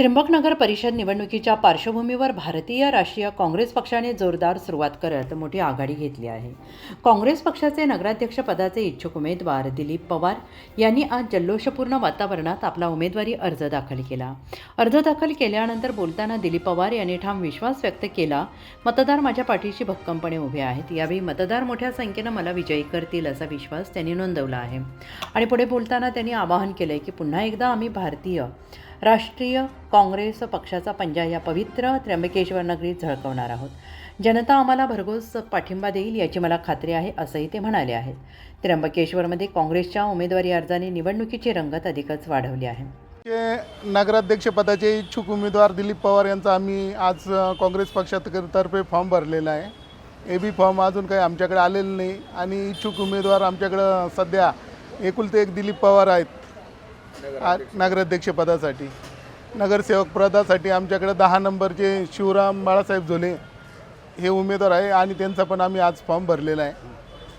त्र्यंबकनगर परिषद निवडणुकीच्या पार्श्वभूमीवर भारतीय राष्ट्रीय काँग्रेस पक्षाने जोरदार सुरुवात करत मोठी आघाडी घेतली आहे. काँग्रेस पक्षाचे नगराध्यक्षपदाचे इच्छुक उमेदवार दिलीप पवार यांनी आज जल्लोषपूर्ण वातावरणात आपला उमेदवारी अर्ज दाखल केला. अर्ज दाखल केल्यानंतर बोलताना दिलीप पवार यांनी ठाम विश्वास व्यक्त केला मतदार माझ्या पाठीशी भक्कमपणे उभे आहेत यावेळी मतदार मोठ्या संख्येनं मला विजयी करतील असा विश्वास त्यांनी नोंदवला आहे. आणि पुढे बोलताना त्यांनी आवाहन केलं की पुन्हा एकदा आम्ही भारतीय राष्ट्रीय काँग्रेस पक्षाचा पंजा या पवित्र त्र्यंबकेश्वर नगरीत झळकवणार आहोत. जनता आम्हाला भरघोस पाठिंबा देईल याची मला खात्री आहे असंही ते म्हणाले आहेत. त्र्यंबकेश्वरमध्ये काँग्रेसच्या उमेदवारी अर्जाने निवडणुकीची रंगत अधिकच वाढवली आहे. नगराध्यक्षपदाचे इच्छुक उमेदवार दिलीप पवार यांचा आम्ही आज काँग्रेस पक्षातर्फे फॉर्म भरलेला आहे. ए बी फॉर्म अजून काही आमच्याकडे आलेलं नाही. आणि इच्छुक उमेदवार आमच्याकडं सध्या एकुलते एक दिलीप पवार आहेत. आ- नगराध्यक्षपदासाठी. नगरसेवक पदासाठी आमच्याकडे दहा नंबरचे शिवराम बाळासाहेब झोले हे उमेदवार आहे आणि त्यांचा पण आम्ही आज फॉर्म भरलेला आहे.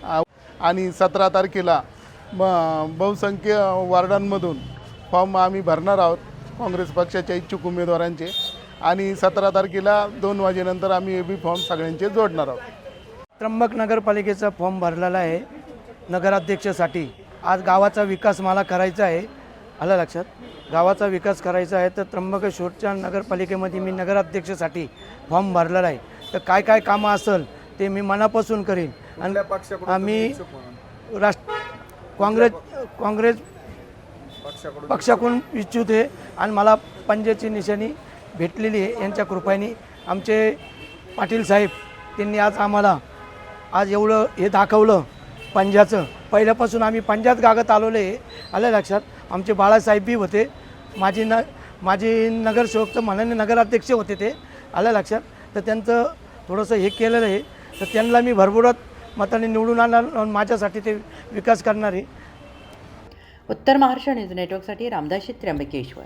आ- आणि सतरा तारखेला म बहुसंख्य वार्डांमधून फॉर्म आम्ही भरणार आहोत काँग्रेस पक्षाच्या इच्छुक उमेदवारांचे. आणि सतरा तारखेला दोन वाजेनंतर आम्ही ए बी फॉर्म सगळ्यांचे जोडणार आहोत. त्र्यंबक नगरपालिकेचा फॉर्म भरलेला आहे. नगराध्यक्षासाठी. आज गावाचा विकास मला करायचा आहे. आलं लक्षात? गावाचा विकास करायचा आहे तर त्र्यंबकेश्वरच्या नगरपालिकेमध्ये मी नगराध्यक्षासाठी फॉर्म भरलेला आहे. तर काय काय कामं असेल ते मी मनापासून करीन. आणि आम्ही राष्ट्र काँग्रेस काँग्रेस पक्षाकडून? इच्छुक आहे आणि मला पंजाची निशाणी भेटलेली आहे यांच्या कृपाने. आमचे पाटील साहेब त्यांनी आज आम्हाला आज एवढं हे दाखवलं पंजाचं. पहिल्यापासून आम्ही पंजात गागत आलेलो. आहे आलं लक्षात? आमचे बाळासाहेब बी होते. माझी न माझी नगरसेवकचं मनाने नगराध्यक्ष होते ते. आलं लक्षात? तर त्यांचं थोडंसं हे केलेलं आहे. तर त्यांना मी भरभरत मताने निवडून आणणार माझ्यासाठी ते विकास करणार. आहे उत्तर महाराष्ट्र न्यूज नेटवर्कसाठी रामदासी त्र्यंबकेश्वर